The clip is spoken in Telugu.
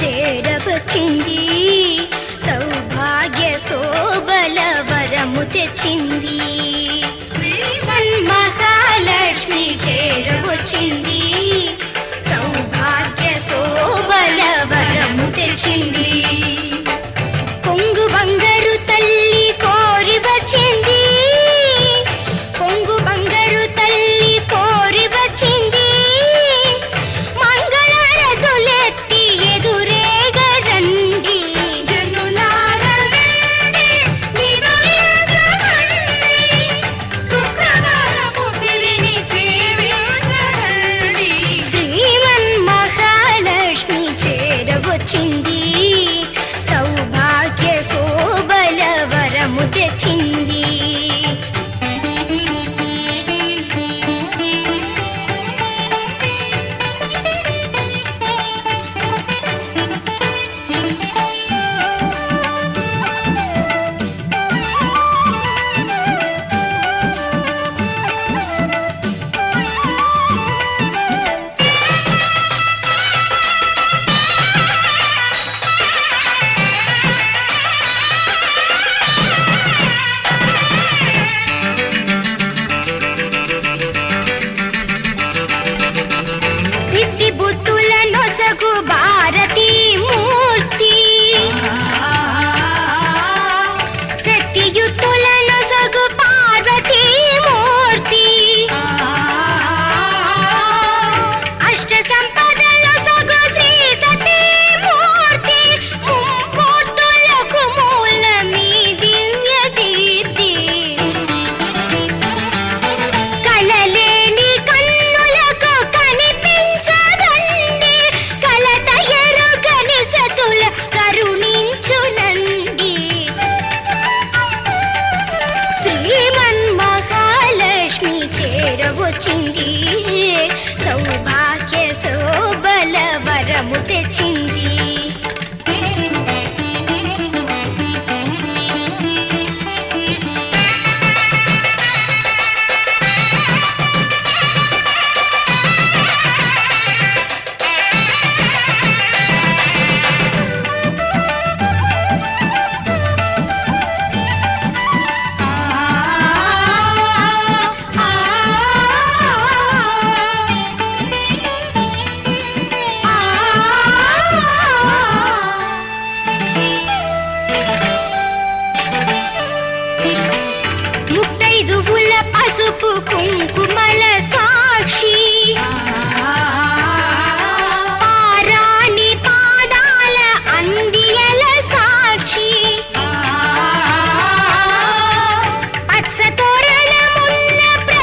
చేరకొచ్చింది సౌభాగ్య శోభల వరము తెచ్చింది. watching. 嗯，不卖。